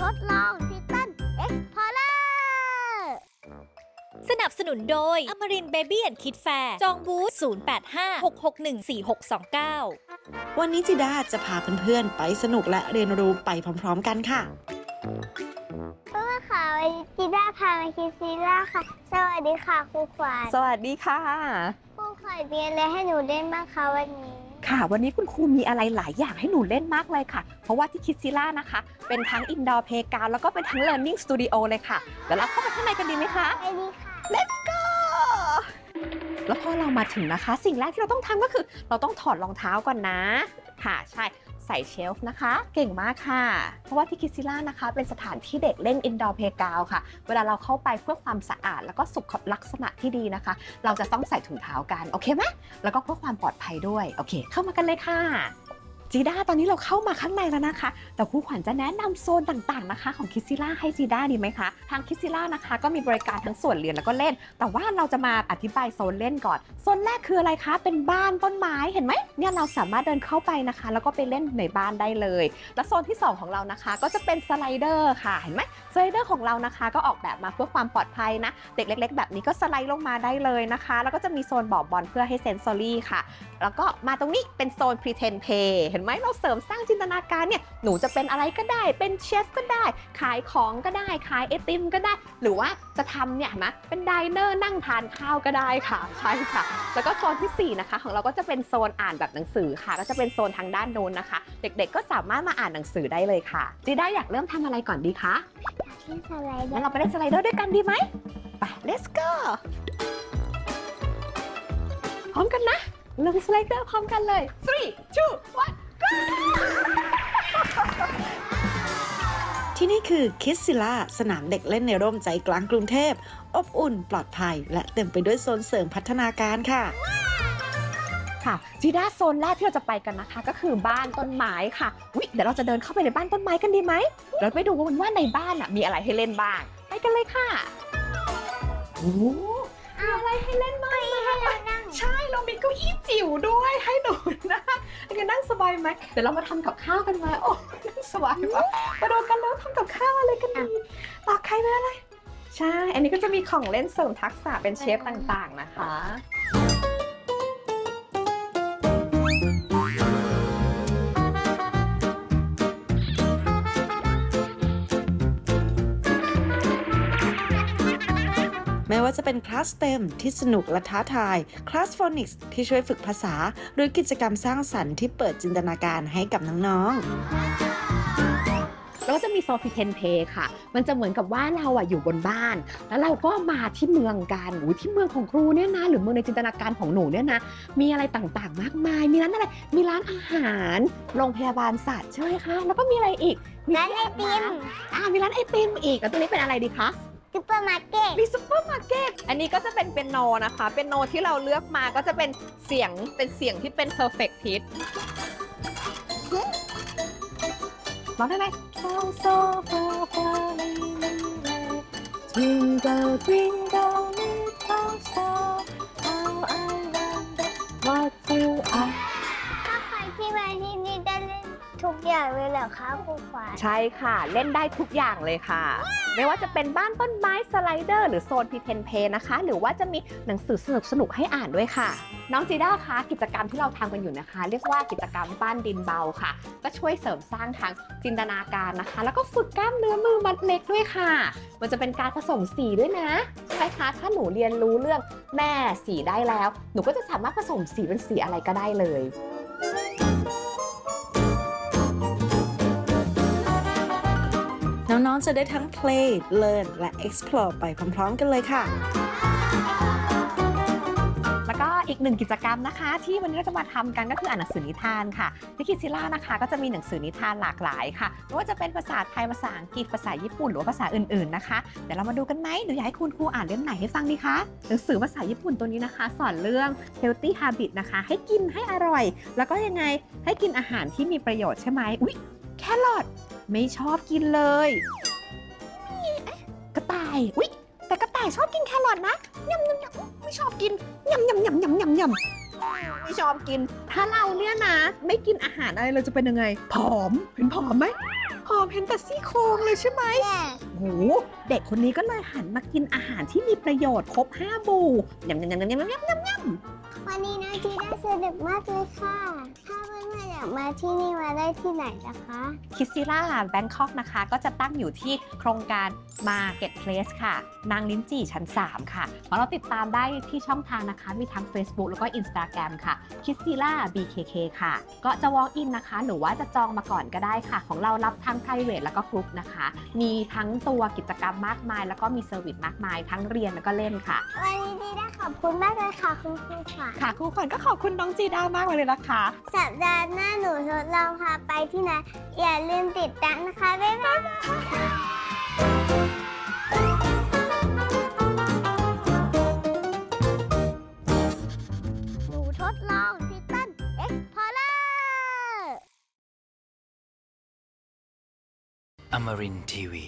ทดลองทิตันเอ็กพอร์เลอร์สนับสนุนโดยอมรินเบบี้แอนคิดแฟร์จองบูธ0856614629 วันนี้จิดาจะพาเพื่อนๆ ไปสนุกและเรียนรู้ไปพร้อมๆกันค่ะเพื่อนค่ะวันนี้จีด้าพามาคิดซีล่าค่ะ สวัสดีค่ะครูขวัญสวัสดีค่ะครูขวัญมีอะไรให้หนูเล่นบ้างคะวันนี้ ค่ะ วันนี้คุณครูมีอะไรหลายอย่างให้หนูเล่นมากเลยค่ะ เพราะว่าที่คิดซิล่านะคะ เป็นทั้งอินดอร์เพกาแล้วก็เป็นทั้ง Learning Studio เลยค่ะ เดี๋ยวเราเข้าไปข้างในกันดีไหมคะ ไปดีค่ะ Let's go แล้วพอเรามาถึงนะคะ สิ่งแรกที่เราต้องทำก็คือ เราต้องถอดรองเท้าก่อนนะ ค่ะ ใช่ ใส่เชลฟ์นะคะ เก่งมากค่ะ เพราะว่าที่คิซิล่านะคะ เป็นสถานที่เด็กเล่นอินดอร์เพกาวค่ะ เวลาเราเข้าไปเพื่อความสะอาด แล้วก็สุขลักษณะที่ดีนะคะ เราจะต้องใส่ถุงเท้ากัน โอเคไหมแล้วก็เพื่อความปลอดภัยด้วย โอเค เข้ามากันเลยค่ะ จีด้าตอนนี้เราเข้ามาข้างในแล้วนะคะ แต่ครูขวัญจะแนะนำโซนต่างๆนะคะ ของคิซิล่าให้จีด้าดีไหมคะ ทางคิซิล่านะคะ ก็มีบริการทั้งส่วนเรียนแล้วก็เล่น แต่ว่าเราจะมาอธิบายโซนเล่นก่อน โซนแรกคืออะไรคะ เป็นบ้านต้นไม้เห็นไหมเนี่ยเราสามารถเดินเข้าไปนะคะ แล้วก็ไปเล่นในบ้านได้เลย และโซนที่ 2 ของเรานะคะ ก็จะเป็นสไลเดอร์ค่ะเห็นไหมสไลเดอร์ของเรานะคะก็ออกแบบมาเพื่อความปลอดภัยนะ เด็กเล็ก ๆ แบบนี้ก็สไลด์ลงมาได้เลยนะคะ แล้วก็จะมีโซนบ่อบอลเพื่อให้เซนซอรี่ค่ะ แล้วก็มาตรงนี้เป็นโซน pretend play เห็นไหมเราเสริมสร้างจินตนาการเนี่ยหนูจะเป็นอะไรก็ได้ เป็นเชฟก็ได้ ขายของก็ได้ ขายไอติมก็ได้ หรือว่าจะทำเนี่ยเห็นไหมเป็นไดเนอร์นั่งทานข้าวก็ได้ค่ะใช่ค่ะ แล้วก็โซนทีสี่4 นะคะ ของเราก็จะเป็นโซนอ่านแบบหนังสือค่ะ ก็จะเป็นโซนทางด้านโน้นนะคะ เด็กๆ ก็สามารถมาอ่านหนังสือได้เลยค่ะจีได้อยากเริ่มทำอะไรก่อนดีคะเล่นสไลเดองั้นร์เราไปเล่นสไลเดอร์ด้วยกันดีไหมไป let's go พร้อมกันนะลงสไลเดอร์พร้อมกันเลย three two one ที่นี่คือคิดซิล่าสนามเด็กเล่นในร่มใจกลางกรุงเทพ อบอุ่นปลอดภัย และเต็มไปด้วยโซนเสริมพัฒนาการค่ะค่ะจีด้าโซนแรกที่เราจะไปกันนะคะ ก็คือบ้านต้นไม้ค่ะวิเดี๋ยวเราจะเดินเข้าไปในบ้านต้นไม้กันดีไหมเราไปดูกันว่าในบ้านอะมีอะไรให้เล่นบ้างไปกันเลยค่ะโอ้มีอะไรให้เล่นบ้างให้เรานั่งใช่เรามีเก้าอี้จิ๋วด้วยให้หนูนะ กันนั่งสบายไหมเดี๋ยวเรามาทำกับข้าวกันไหมโอ้นั่งสบายมากมาดูกันแล้วทำกับข้าวอะไรกันดีตอกไข่มาอะไรใช่ อันนี้ก็จะมีของเล่นเสริมทักษะเป็นเชฟต่างๆนะคะ แม้ว่าจะเป็นคลาสเต็มที่สนุกและท้าทาย คลาสฟอนิกส์ที่ช่วยฝึกภาษา หรือกิจกรรมสร้างสรรค์ที่เปิดจินตนาการให้กับน้องๆ แล้วก็จะมีโซฟิเทนเพค่ะ มันจะเหมือนกับว่าเราอะอยู่บนบ้าน แล้วเราก็มาที่เมืองกันอุ้ยที่เมืองของครูเนี่ยนะ หรือเมืองในจินตนาการของหนูเนี่ยนะ มีอะไรต่างๆ มากมาย มีร้านอะไร มีร้านอาหาร โรงพยาบาลสัตว์ใช่ไหมคะ แล้วก็มีอะไรอีกร้านไอติม อ่า มีร้านไอติมอีก แล้วตัวนี้เป็นอะไรดีคะ ซุปเปอร์มาร์เก็ตมีซุปเปอร์มาร์เก็ตอันนี้ก็จะเป็นเปียโนนะคะ เป็นโนที่เราเลือกมาก็จะเป็นเสียงเป็นเสียงที่เป็น perfect pitch ร้องได้ไหม So so far far Twinkle twinkle ทุกอย่างเลยเหรอคะครูขวัญใช่ค่ะ เล่นได้ทุกอย่างเลยค่ะ ไม่ว่าจะเป็นบ้านต้นไม้สไลเดอร์ หรือโซนพีเทนเพนะคะ หรือว่าจะมีหนังสือสนุกสนุกๆให้อ่านด้วยค่ะ น้องจีด้าคะกิจกรรมที่เราทำกันอยู่นะคะ เรียกว่ากิจกรรมบ้านดินเบาค่ะ ก็ช่วยเสริมสร้างทางจินตนาการนะคะ แล้วก็ฝึกกล้ามเนื้อมือมัดเล็กด้วยค่ะ มันจะเป็นการผสมสีด้วยนะใช่ไหมคะถ้าหนูเรียนรู้เรื่องแม่สีได้แล้ว หนูก็จะสามารถผสมสีเป็นสีอะไรก็ได้เลย น้องๆจะได้ทั้ง play learn และ explore ไปพร้อม ๆ กันเลยค่ะ แล้วก็อีกหนึ่งกิจกรรมนะคะ ที่วันนี้เราจะมาทำกันก็คืออ่านหนังสือนิทานค่ะที่คิดซิล่านะคะก็จะมีหนังสือนิทานหลากหลายค่ะไม่ว่าจะเป็นภาษาไทยภาษาอังกฤษภาษาญี่ปุ่นหรือว่าภาษาอื่นๆนะคะเดี๋ยวเรามาดูกันไหมหนูอยากให้คุณครูอ่านเล่มไหนให้ฟังดีคะหนังสือภาษาญี่ปุ่นตัวนี้นะคะ สอนเรื่อง healthy habit นะคะ ให้กินให้อร่อย แล้วก็ยังไงให้กินอาหารที่มีประโยชน์ใช่ไหมอุ๊ยแครอทไม่ชอบกินเลยาย อุ๊ย แต่กระต่ายชอบกินแครอทนะยำยำยำไม่ชอบกินยำยำยำยำยำยำไม่ชอบกิน ถ้าเราเนี่ยนะ ไม่กินอาหารอะไรเราจะเป็นยังไง ผอม เห็นผอมไหมผอมเห็นแต่ซี่โครงเลยใช่ไหมโอ้โห เด็กคนนี้ก็เลยหันมากินอาหารที่มีประโยชน์ครบห้าบูยำยำยำยำยำยำยำวันนี้นะจีได้สนุกมากเลยค่ะถ้า เพื่อนๆอยากมาที่นี่มาได้ที่ไหนนะคะคิสซิล่าแบงคอกนะคะ ก็จะตั้งอยู่ที่โครงการ Market Place ค่ะ นางลิ้นจี่ชั้น 3 ค่ะมาเราติดตามได้ที่ช่องทางนะคะ มีทั้ง Facebook แล้วก็ Instagram ค่ะ k i s s i l a BKK ค่ะ ก็จะ walk in นะคะ หรือว่าจะจองมาก่อนก็ได้ค่ะ ของเรารับทั้ง private แล้วก็ group นะคะ มีทั้งตัวกิจกรรมมากมาย แล้วก็มีเซอร์วิสมากมาย ทั้งเรียนแล้วก็เล่นค่ะ วันนี้จีน่าขอบคุณมากเลยค่ะคุณครูค่ะค่ะครูขวัญก็ขอบคุณน้องจีด้ามากเลยนะคะ สัปดาห์หน้าหนูทดลองพาไปที่ไหนอย่าลืมติดตามนะคะ บ๊ายบายหนูทดลองทิตันเอ็กพอร์เลอร์ Amarin Tiwi.